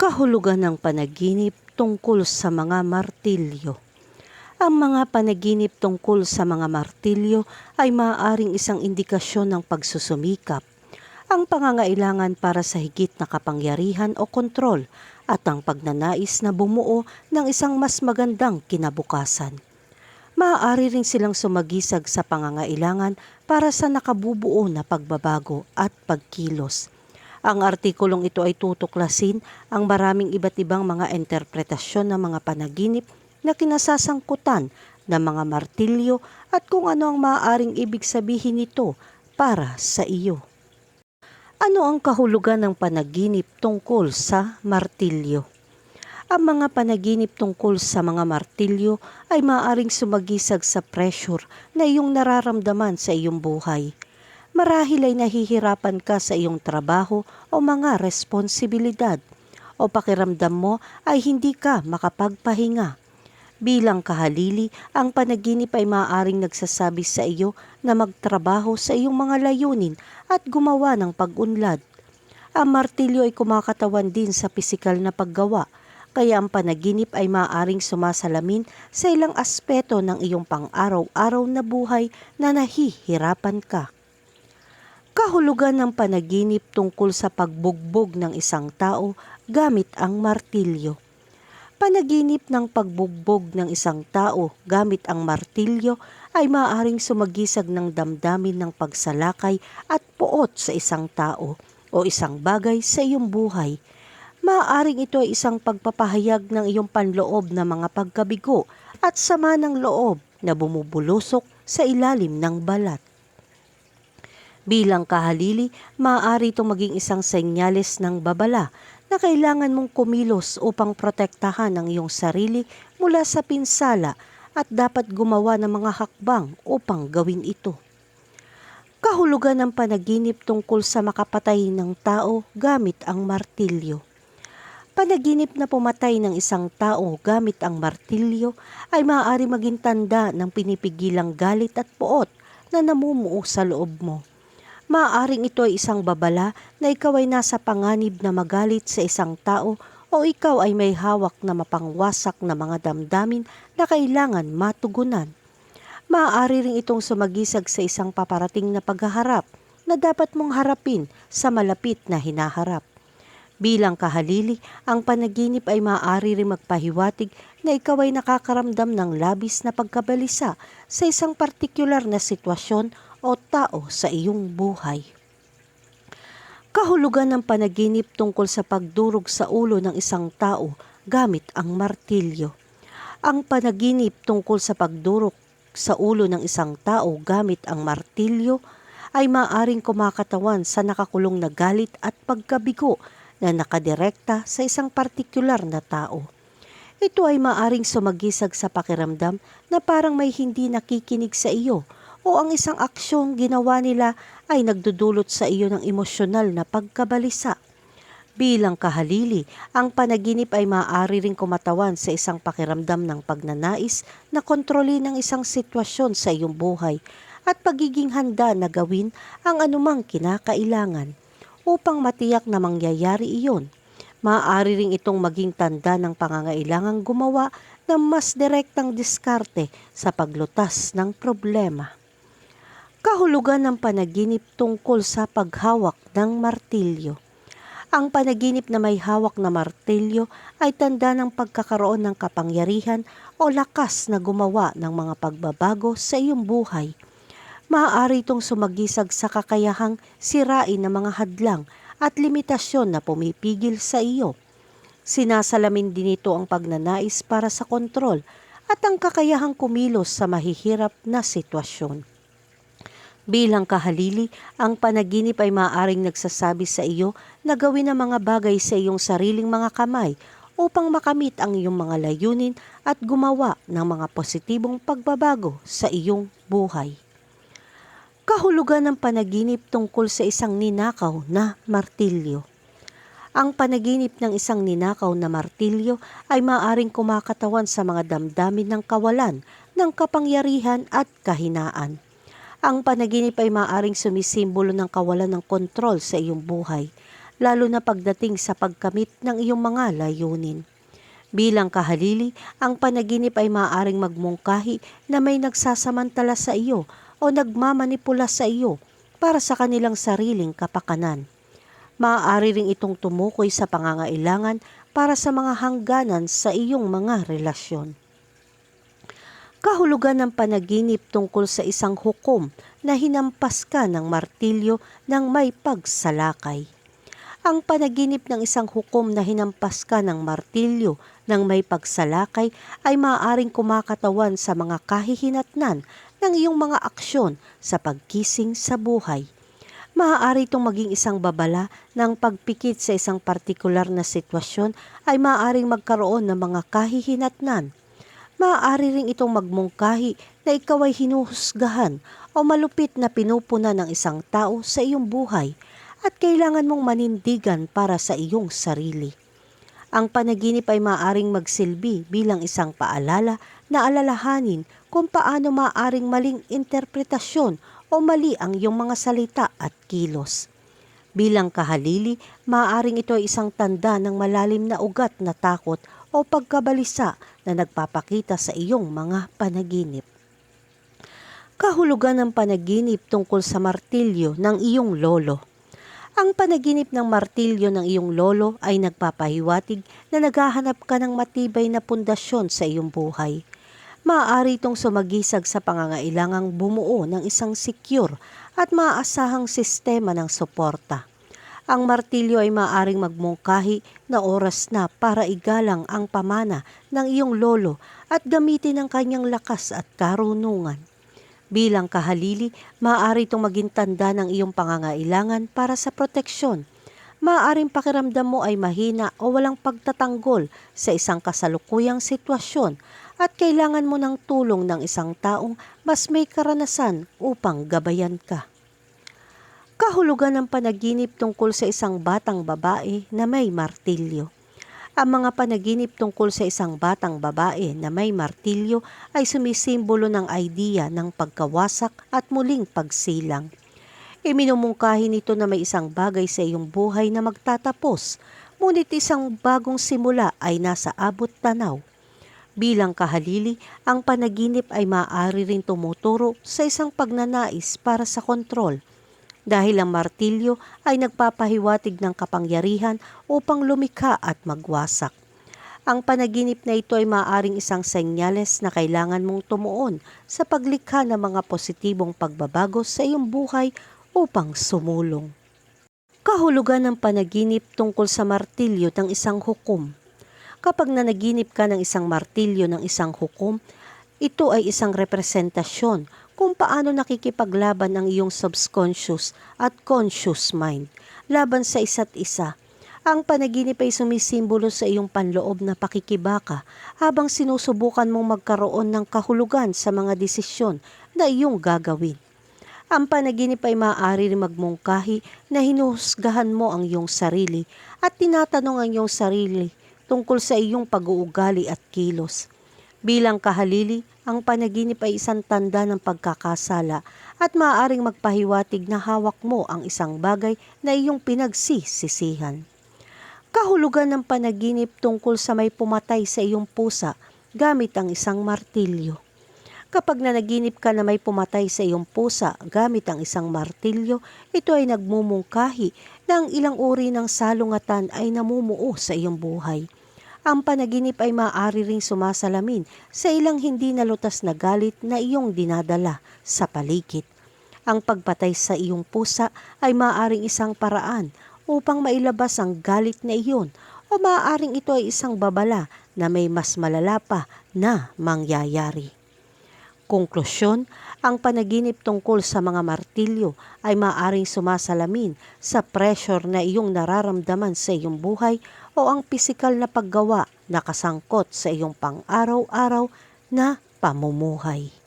Kahulugan ng panaginip tungkol sa mga martilyo. Ang mga panaginip tungkol sa mga martilyo ay maaaring isang indikasyon ng pagsusumikap, ang pangangailangan para sa higit na kapangyarihan o kontrol at ang pagnanais na bumuo ng isang mas magandang kinabukasan. Maaari rin silang sumagisag sa pangangailangan para sa nakabubuo na pagbabago at pagkilos. Ang artikulong ito ay tutuklasin ang maraming iba't ibang mga interpretasyon ng mga panaginip na kinasasangkutan ng mga martilyo at kung ano ang maaaring ibig sabihin nito para sa iyo. Ano ang kahulugan ng panaginip tungkol sa martilyo? Ang mga panaginip tungkol sa mga martilyo ay maaaring sumagisag sa pressure na iyong nararamdaman sa iyong buhay. Marahil ay nahihirapan ka sa iyong trabaho o mga responsibilidad o pakiramdam mo ay hindi ka makapagpahinga. Bilang kahalili, ang panaginip ay maaaring nagsasabi sa iyo na magtrabaho sa iyong mga layunin at gumawa ng pag-unlad. Ang martilyo ay kumakatawan din sa pisikal na paggawa, kaya ang panaginip ay maaaring sumasalamin sa ilang aspeto ng iyong pang-araw-araw na buhay na nahihirapan ka. Kahulugan ng panaginip tungkol sa pagbugbog ng isang tao gamit ang martilyo. Panaginip ng pagbugbog ng isang tao gamit ang martilyo ay maaaring sumagisag ng damdamin ng pagsalakay at puot sa isang tao o isang bagay sa iyong buhay. Maaaring ito ay isang pagpapahayag ng iyong panloob na mga pagkabigo at sama ng loob na bumubulusok sa ilalim ng balat. Bilang kahalili, maaari itong maging isang senyales ng babala na kailangan mong kumilos upang protektahan ang iyong sarili mula sa pinsala at dapat gumawa ng mga hakbang upang gawin ito. Kahulugan ng panaginip tungkol sa makapatay ng tao gamit ang martilyo. Panaginip na pumatay ng isang tao gamit ang martilyo ay maaari maging tanda ng pinipigilang galit at puot na namumuo sa loob mo. Maaaring ito ay isang babala na ikaw ay nasa panganib na magalit sa isang tao o ikaw ay may hawak na mapangwasak na mga damdamin na kailangan matugunan. Maaari rin itong sumagisag sa isang paparating na paghaharap na dapat mong harapin sa malapit na hinaharap. Bilang kahalili, ang panaginip ay maaari rin magpahiwatig na ikaw ay nakakaramdam ng labis na pagkabalisa sa isang partikular na sitwasyon o tao sa iyong buhay. Kahulugan ng panaginip tungkol sa pagdurog sa ulo ng isang tao gamit ang martilyo. Ang panaginip tungkol sa pagdurog sa ulo ng isang tao gamit ang martilyo ay maaring kumakatawan sa nakakulong na galit at pagkabigo na nakadirekta sa isang partikular na tao. Ito ay maaring sumagisag sa pakiramdam na parang may hindi nakikinig sa iyo o ang isang aksyong ginawa nila ay nagdudulot sa iyo ng emosyonal na pagkabalisa. Bilang kahalili, ang panaginip ay maaari ring kumatawan sa isang pakiramdam ng pagnanais na kontrolin ang isang sitwasyon sa iyong buhay at pagiging handa na gawin ang anumang kinakailangan upang matiyak na mangyayari iyon. Maaari ring itong maging tanda ng pangangailangang gumawa ng mas direktang diskarte sa paglutas ng problema. Kahulugan ng panaginip tungkol sa paghawak ng martilyo. Ang panaginip na may hawak na martilyo ay tanda ng pagkakaroon ng kapangyarihan o lakas na gumawa ng mga pagbabago sa iyong buhay. Maaari itong sumagisag sa kakayahang sirain ng mga hadlang at limitasyon na pumipigil sa iyo. Sinasalamin din ito ang pagnanais para sa kontrol at ang kakayahang kumilos sa mahihirap na sitwasyon. Bilang kahalili, ang panaginip ay maaaring nagsasabi sa iyo na gawin ang mga bagay sa iyong sariling mga kamay upang makamit ang iyong mga layunin at gumawa ng mga positibong pagbabago sa iyong buhay. Kahulugan ng panaginip tungkol sa isang ninakaw na martilyo. Ang panaginip ng isang ninakaw na martilyo ay maaaring kumakatawan sa mga damdamin ng kawalan ng kapangyarihan at kahinaan. Ang panaginip ay maaaring sumisimbolo ng kawalan ng kontrol sa iyong buhay. lalo na pagdating sa pagkamit ng iyong mga layunin. Bilang kahalili, ang panaginip ay maaaring magmungkahi na may nagsasamantala sa iyo o nagmamanipula sa iyo para sa kanilang sariling kapakanan. Maaari ring itong tumukoy sa pangangailangan para sa mga hangganan sa iyong mga relasyon. Kahulugan ng panaginip tungkol sa isang hukom na hinampas ka ng martilyo ng may pagsalakay. Ang panaginip ng isang hukom na hinampas ka ng martilyo ng may pagsalakay ay maaaring kumakatawan sa mga kahihinatnan ng iyong mga aksyon sa pagkising sa buhay. Maaari itong maging isang babala ng pagpikit sa isang partikular na sitwasyon ay maaaring magkaroon ng mga kahihinatnan maaari ring itong magmungkahi na ikaw ay hinuhusgahan o malupit na pinupuna ng isang tao sa iyong buhay at kailangan mong manindigan para sa iyong sarili. Ang panaginip ay maaring magsilbi bilang isang paalala na alalahanin kung paano maaring maling interpretasyon o mali ang iyong mga salita at kilos. Bilang kahalili, maaaring ito ay isang tanda ng malalim na ugat na takot o pagkabalisa na nagpapakita sa iyong mga panaginip. Kahulugan ng panaginip tungkol sa martilyo ng iyong lolo. Ang panaginip ng martilyo ng iyong lolo ay nagpapahiwatig na naghahanap ka ng matibay na pundasyon sa iyong buhay. Maaari itong sumagisag sa pangangailangang bumuo ng isang secure at maaasahang sistema ng suporta. Ang martilyo ay maaring magmungkahi na oras na para igalang ang pamana ng iyong lolo at gamitin ang kanyang lakas at karunungan. Bilang kahalili, maaari itong maging tanda ng iyong pangangailangan para sa proteksyon. Maaaring pakiramdam mo ay mahina o walang pagtatanggol sa isang kasalukuyang sitwasyon at kailangan mo ng tulong ng isang taong mas may karanasan upang gabayan ka. Kahulugan ng panaginip tungkol sa isang batang babae na may martilyo. Ang mga panaginip tungkol sa isang batang babae na may martilyo ay sumisimbolo ng idea ng pagkawasak at muling pagsilang. Iminumungkahi nito na may isang bagay sa iyong buhay na magtatapos, ngunit isang bagong simula ay nasa abot tanaw. Bilang kahalili, ang panaginip ay maaari rin tumuturo sa isang pagnanais para sa kontrol – dahil ang martilyo ay nagpapahiwatig ng kapangyarihan upang lumikha at magwasak. Ang panaginip na ito ay maaaring isang senyales na kailangan mong tumuon sa paglikha ng mga positibong pagbabago sa iyong buhay upang sumulong. Kahulugan ng panaginip tungkol sa martilyo ng isang hukom. Kapag nanaginip ka ng isang martilyo ng isang hukom, ito ay isang representasyon kung paano nakikipaglaban ang iyong subconscious at conscious mind laban sa isa't isa. Ang panaginip ay sumisimbolo sa iyong panloob na pakikibaka habang sinusubukan mong magkaroon ng kahulugan sa mga desisyon na iyong gagawin. Ang panaginip ay maaari rin magmungkahi na hinuhusgahan mo ang iyong sarili at tinatanong ang iyong sarili tungkol sa iyong pag-uugali at kilos. Bilang kahalili, ang panaginip ay isang tanda ng pagkakasala at maaaring magpahiwatig na hawak mo ang isang bagay na iyong pinagsisisihan. Kahulugan ng panaginip tungkol sa may pumatay sa iyong pusa gamit ang isang martilyo. Kapag nanaginip ka na may pumatay sa iyong pusa gamit ang isang martilyo, ito ay nagmumungkahi na ang ilang uri ng salungatan ay namumuo sa iyong buhay ang panaginip ay maaari ring sumasalamin sa ilang hindi nalutas na galit na iyong dinadala sa paligid. Ang pagpatay sa iyong pusa ay maaaring isang paraan upang mailabas ang galit na iyon o maaaring ito ay isang babala na may mas malala pa na mangyayari. Konklusyon, ang panaginip tungkol sa mga martilyo ay maaring sumasalamin sa pressure na iyong nararamdaman sa iyong buhay o ang pisikal na paggawa na kasangkot sa iyong pang-araw-araw na pamumuhay.